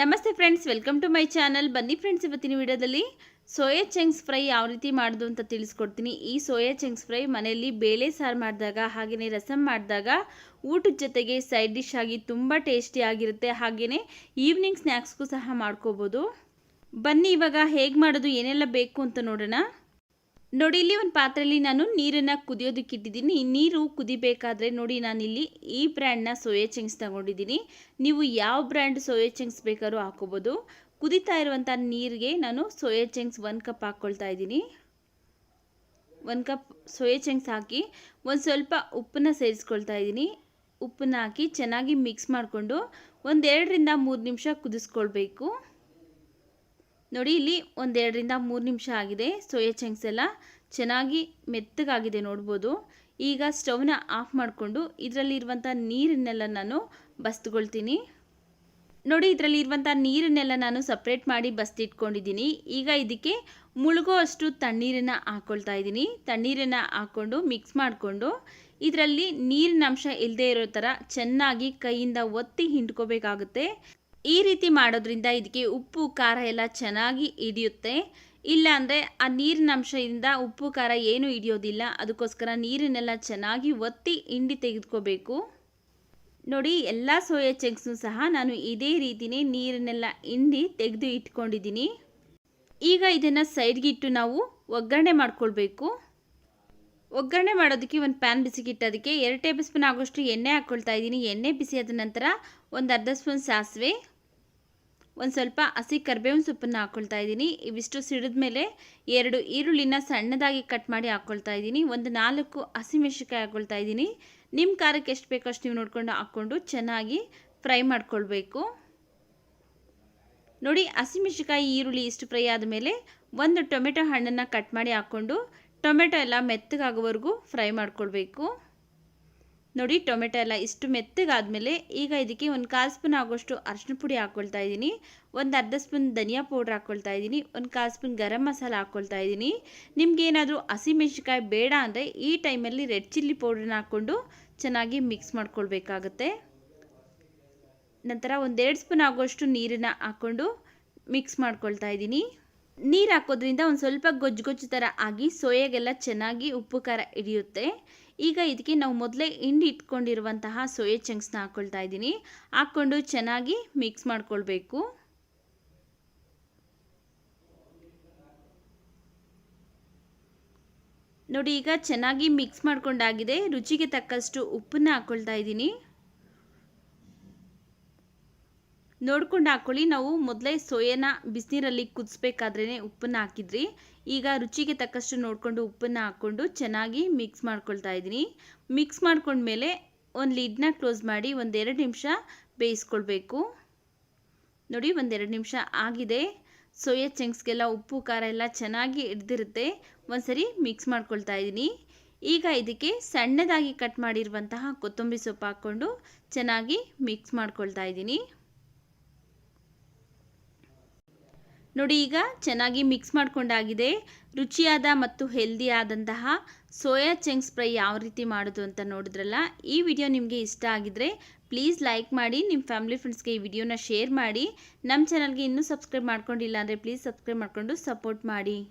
ನಮಸ್ತೆ friends welcome to my channel ಬನ್ನಿ friends ಇವತ್ತಿನ ವಿಡಿಯೋದಲ್ಲಿ ಸೋಯಾ ಚೆಂಗ್ಸ್ ಫ್ರೈ ಯಾವ ರೀತಿ ಮಾಡೋದು ಅಂತ ತಿಳಿಸ್ಕೊಡ್ತೀನಿ. ಈ ಸೋಯಾ ಚೆಂಗ್ಸ್ ಫ್ರೈ ಮನೆಯಲ್ಲಿ ಬೇಳೆ ಸಾರು ಮಾಡಿದಾಗ ಹಾಗೆಯೇ ರಸಮ್ ಮಾಡಿದಾಗ ಊಟದ ಜೊತೆಗೆ ಸೈಡ್ ಡಿಶ್ ಆಗಿ ತುಂಬ ಟೇಸ್ಟಿ ಆಗಿರುತ್ತೆ. ಹಾಗೆಯೇ ಈವ್ನಿಂಗ್ ಸ್ನ್ಯಾಕ್ಸ್ಗೂ ಸಹ ಮಾಡ್ಕೋಬೋದು. ಬನ್ನಿ ಇವಾಗ ಹೇಗೆ ಮಾಡೋದು, ಏನೆಲ್ಲ ಬೇಕು ಅಂತ ನೋಡೋಣ. ನೋಡಿ, ಇಲ್ಲಿ ಒಂದು ಪಾತ್ರೆಯಲ್ಲಿ ನಾನು ನೀರನ್ನು ಕುದಿಯೋದಕ್ಕೆ ಇಟ್ಟಿದ್ದೀನಿ ನೀರು ಕುದಿಬೇಕಾದ್ರೆ ನೋಡಿ, ನಾನಿಲ್ಲಿ ಈ ಬ್ರ್ಯಾಂಡ್ನ ಸೋಯಾ ಚಿಂಗ್ಸ್ ತಗೊಂಡಿದ್ದೀನಿ. ನೀವು ಯಾವ ಬ್ರ್ಯಾಂಡ್ ಸೋಯಾ ಚಿಂಗ್ಸ್ ಬೇಕಾದ್ರೂ ಹಾಕೋಬೋದು. ಕುದಿತಾ ಇರುವಂಥ ನೀರಿಗೆ ನಾನು ಸೋಯಾ ಚಿಂಗ್ಸ್ ಒಂದು ಕಪ್ ಹಾಕ್ಕೊಳ್ತಾ ಇದ್ದೀನಿ. ಒಂದು ಕಪ್ ಸೋಯಾ ಚಿಂಗ್ಸ್ ಹಾಕಿ ಒಂದು ಸ್ವಲ್ಪ ಉಪ್ಪನ್ನ ಸೇರಿಸ್ಕೊಳ್ತಾ ಇದ್ದೀನಿ. ಉಪ್ಪನ್ನ ಹಾಕಿ ಚೆನ್ನಾಗಿ ಮಿಕ್ಸ್ ಮಾಡಿಕೊಂಡು ಒಂದೆರಡರಿಂದ ಮೂರು ನಿಮಿಷ ಕುದಿಸ್ಕೊಳ್ಬೇಕು. ನೋಡಿ, ಇಲ್ಲಿ ಒಂದೆರಡರಿಂದ ಮೂರು ನಿಮಿಷ ಆಗಿದೆ ಸೋಯಾ ಚಂಕ್ಸ್ ಎಲ್ಲ. ಚೆನ್ನಾಗಿ ಮೆತ್ತಗಾಗಿದೆ ನೋಡ್ಬೋದು. ಈಗ ಸ್ಟವ್ನ ಆಫ್ ಮಾಡಿಕೊಂಡು ಇದರಲ್ಲಿರುವಂಥ ನೀರನ್ನೆಲ್ಲ ನಾನು ಬಸ್ದುಕೊಳ್ತೀನಿ ನೋಡಿ ಇದರಲ್ಲಿ ಇರುವಂಥ ನೀರನ್ನೆಲ್ಲ ನಾನು ಸಪ್ರೇಟ್ ಮಾಡಿ ಬಸ್ತಿಟ್ಕೊಂಡಿದ್ದೀನಿ. ಈಗ ಇದಕ್ಕೆ ಮುಳುಗೋ ಅಷ್ಟು ತಣ್ಣೀರನ್ನು ಹಾಕ್ಕೊಳ್ತಾ ಇದ್ದೀನಿ. ತಣ್ಣೀರನ್ನು ಹಾಕ್ಕೊಂಡು ಮಿಕ್ಸ್ ಮಾಡಿಕೊಂಡು ಇದರಲ್ಲಿ ನೀರಿನ ಅಂಶ ಇಲ್ಲದೆ ಇರೋ ಥರ ಚೆನ್ನಾಗಿ ಕೈಯಿಂದ ಒತ್ತಿ ಹಿಂಡ್ಕೋಬೇಕಾಗುತ್ತೆ. ಈ ರೀತಿ ಮಾಡೋದ್ರಿಂದ ಇದಕ್ಕೆ ಉಪ್ಪು, ಖಾರ ಎಲ್ಲ ಚೆನ್ನಾಗಿ ಹಿಡಿಯುತ್ತೆ. ಇಲ್ಲ ಅಂದರೆ ಆ ನೀರಿನ ಅಂಶದಿಂದ ಉಪ್ಪು, ಖಾರ ಏನೂ ಹಿಡಿಯೋದಿಲ್ಲ. ಅದಕ್ಕೋಸ್ಕರ ನೀರನ್ನೆಲ್ಲ ಚೆನ್ನಾಗಿ ಒತ್ತಿ ಹಿಂಡಿ ತೆಗೆದುಕೋಬೇಕು. ನೋಡಿ, ಎಲ್ಲ ಸೋಯಾ ಚಂಕ್ಸ್ನು ಸಹ ನಾನು ಇದೇ ರೀತಿಯೇ ನೀರನ್ನೆಲ್ಲ ಹಿಂಡಿ ತೆಗೆದು ಇಟ್ಕೊಂಡಿದ್ದೀನಿ. ಈಗ ಇದನ್ನು ಸೈಡ್ಗೆ ಇಟ್ಟು ನಾವು ಒಗ್ಗರಣೆ ಮಾಡ್ಕೊಳ್ಬೇಕು. ಒಗ್ಗರಣೆ ಮಾಡೋದಕ್ಕೆ ಒಂದು ಪ್ಯಾನ್ ಬಿಸಿಗಿಟ್ಟೋದಕ್ಕೆ ಎರಡು ಟೇಬಲ್ ಸ್ಪೂನ್ ಆಗೋಷ್ಟು ಎಣ್ಣೆ ಹಾಕ್ಕೊಳ್ತಾ ಇದ್ದೀನಿ. ಎಣ್ಣೆ ಬಿಸಿ ಆದ ನಂತರ ಒಂದು ಅರ್ಧ ಸ್ಪೂನ್ ಸಾಸಿವೆ ಒಂದು ಸ್ವಲ್ಪ ಹಸಿ ಕರ್ಬೇವಿನ ಸೊಪ್ಪನ್ನು ಹಾಕ್ಕೊಳ್ತಾ ಇದ್ದೀನಿ. ಇವಿಷ್ಟು ಸಿಡಿದ ಮೇಲೆ ಎರಡು ಈರುಳ್ಳಿನ ಸಣ್ಣದಾಗಿ ಕಟ್ ಮಾಡಿ ಹಾಕ್ಕೊಳ್ತಾ ಇದ್ದೀನಿ. ಒಂದು ನಾಲ್ಕು ಹಸಿಮೆಣಸಿಕಾಯಿ ಹಾಕ್ಕೊಳ್ತಾ ಇದ್ದೀನಿ. ನಿಮ್ಮ ಖಾರಕ್ಕೆ ಎಷ್ಟು ಬೇಕೋ ಅಷ್ಟು ನೀವು ನೋಡಿಕೊಂಡು ಹಾಕ್ಕೊಂಡು ಚೆನ್ನಾಗಿ ಫ್ರೈ ಮಾಡ್ಕೊಳ್ಬೇಕು. ನೋಡಿ ಹಸಿಮೆಣಸಿಕಾಯಿ ಈರುಳ್ಳಿ ಇಷ್ಟು ಫ್ರೈ ಆದಮೇಲೆ ಒಂದು ಟೊಮೆಟೊ ಹಣ್ಣನ್ನು ಕಟ್ ಮಾಡಿ ಹಾಕ್ಕೊಂಡು ಟೊಮೆಟೊ ಎಲ್ಲ ಮೆತ್ತಗಾಗೋವರೆಗೂ ಫ್ರೈ ಮಾಡ್ಕೊಳ್ಬೇಕು. ನೋಡಿ ಟೊಮೆಟೊ ಎಲ್ಲ ಇಷ್ಟು ಮೆತ್ತಗಾದ್ಮೇಲೆ ಈಗ ಇದಕ್ಕೆ ಒಂದು ಕಾಲು ಸ್ಪೂನ್ ಆಗೋಷ್ಟು ಅರಿಶಿನ ಪುಡಿ ಹಾಕ್ಕೊಳ್ತಾ ಇದ್ದೀನಿ. ಒಂದು ಅರ್ಧ ಸ್ಪೂನ್ ಧನಿಯಾ ಪೌಡ್ರ್ ಹಾಕ್ಕೊಳ್ತಾ ಇದ್ದೀನಿ. ಒಂದು ಕಾಲು ಸ್ಪೂನ್ ಗರಂ ಮಸಾಲ ಹಾಕ್ಕೊಳ್ತಾ ಇದ್ದೀನಿ. ನಿಮ್ಗೇನಾದರೂ ಹಸಿಮೆಣ್ಸಿಕಾಯಿ ಬೇಡ ಅಂದರೆ ಈ ಟೈಮಲ್ಲಿ ರೆಡ್ ಚಿಲ್ಲಿ ಪೌಡ್ರನ್ನ ಹಾಕ್ಕೊಂಡು ಚೆನ್ನಾಗಿ ಮಿಕ್ಸ್ ಮಾಡ್ಕೊಳ್ಬೇಕಾಗತ್ತೆ. ನಂತರ ಒಂದೆರಡು ಸ್ಪೂನ್ ಆಗೋಷ್ಟು ನೀರನ್ನು ಹಾಕ್ಕೊಂಡು ಮಿಕ್ಸ್ ಮಾಡ್ಕೊಳ್ತಾ ಇದ್ದೀನಿ. ನೀರು ಹಾಕೋದ್ರಿಂದ ಒಂದು ಸ್ವಲ್ಪ ಗೊಜ್ಜು ಗೊಜ್ಜು ಥರ ಆಗಿ ಸೋಯಾಗೆಲ್ಲ ಚೆನ್ನಾಗಿ ಉಪ್ಪು ಖಾರ ಹಿಡಿಯುತ್ತೆ. ಈಗ ಇದಕ್ಕೆ ನಾವು ಮೊದಲೇ ಹಿಂಡಿ ಇಟ್ಕೊಂಡಿರುವಂತಹ ಸೋಯಾ ಚಂಕ್ಸ್ನ ಹಾಕ್ಕೊಳ್ತಾ ಇದ್ದೀನಿ. ಹಾಕ್ಕೊಂಡು ಚೆನ್ನಾಗಿ ಮಿಕ್ಸ್ ಮಾಡ್ಕೊಳ್ಬೇಕು. ನೋಡಿ ಈಗ ಚೆನ್ನಾಗಿ ಮಿಕ್ಸ್ ಮಾಡ್ಕೊಂಡಾಗಿದೆ. ರುಚಿಗೆ ತಕ್ಕಷ್ಟು ಉಪ್ಪನ್ನ ಹಾಕ್ಕೊಳ್ತಾ ಇದ್ದೀನಿ. ನೋಡ್ಕೊಂಡು ಹಾಕ್ಕೊಳ್ಳಿ ನಾವು ಮೊದಲೇ ಸೋಯಾನ ಬಿಸಿನೀರಲ್ಲಿ ಕುದಿಸ್ಬೇಕಾದ್ರೇ ಉಪ್ಪನ್ನು ಹಾಕಿದ್ರಿ. ಈಗ ರುಚಿಗೆ ತಕ್ಕಷ್ಟು ನೋಡಿಕೊಂಡು ಉಪ್ಪನ್ನು ಹಾಕ್ಕೊಂಡು ಚೆನ್ನಾಗಿ ಮಿಕ್ಸ್ ಮಾಡ್ಕೊಳ್ತಾ ಇದ್ದೀನಿ. ಮಿಕ್ಸ್ ಮಾಡ್ಕೊಂಡ್ಮೇಲೆ ಒಂದು ಲಿಡ್ನ ಕ್ಲೋಸ್ ಮಾಡಿ ಒಂದೆರಡು ನಿಮಿಷ ಬೇಯಿಸ್ಕೊಳ್ಬೇಕು. ನೋಡಿ, ಒಂದೆರಡು ನಿಮಿಷ ಆಗಿದೆ. ಸೋಯಾ ಚಂಕ್ಸ್ಗೆಲ್ಲ ಉಪ್ಪು, ಖಾರ ಎಲ್ಲ ಚೆನ್ನಾಗಿ ಹಿಡ್ದಿರುತ್ತೆ. ಒಂದ್ಸರಿ ಮಿಕ್ಸ್ ಮಾಡ್ಕೊಳ್ತಾ ಇದ್ದೀನಿ. ಈಗ ಇದಕ್ಕೆ ಸಣ್ಣದಾಗಿ ಕಟ್ ಮಾಡಿರುವಂತಹ ಕೊತ್ತಂಬರಿ ಸೊಪ್ಪು ಹಾಕ್ಕೊಂಡು ಚೆನ್ನಾಗಿ ಮಿಕ್ಸ್ ಮಾಡ್ಕೊಳ್ತಾ ಇದ್ದೀನಿ. ನೋಡಿ ಈಗ ಚೆನ್ನಾಗಿ ಮಿಕ್ಸ್ ಮಾಡಿಕೊಂಡಾಗಿದೆ. ರುಚಿಯಾದ ಮತ್ತು ಹೆಲ್ದಿ ಆದಂತಹ ಸೋಯಾ ಚಂಕ್ಸ್ ಫ್ರೈ ಯಾವ ರೀತಿ ಮಾಡೋದು ಅಂತ ನೋಡಿದ್ರಲ್ಲ, ಈ ವಿಡಿಯೋ ನಿಮಗೆ ಇಷ್ಟ ಆಗಿದ್ರೆ ಪ್ಲೀಸ್ ಲೈಕ್ ಮಾಡಿ ನಿಮ್ಮ ಫ್ಯಾಮಿಲಿ ಫ್ರೆಂಡ್ಸ್ಗೆ ಈ ವಿಡಿಯೋನ ಶೇರ್ ಮಾಡಿ. ನಮ್ಮ ಚಾನಲ್ಗೆ ಇನ್ನೂ ಸಬ್ಸ್ಕ್ರೈಬ್ ಮಾಡ್ಕೊಂಡಿಲ್ಲ ಅಂದರೆ ಪ್ಲೀಸ್ ಸಬ್ಸ್ಕ್ರೈಬ್ ಮಾಡಿಕೊಂಡು ಸಪೋರ್ಟ್ ಮಾಡಿ.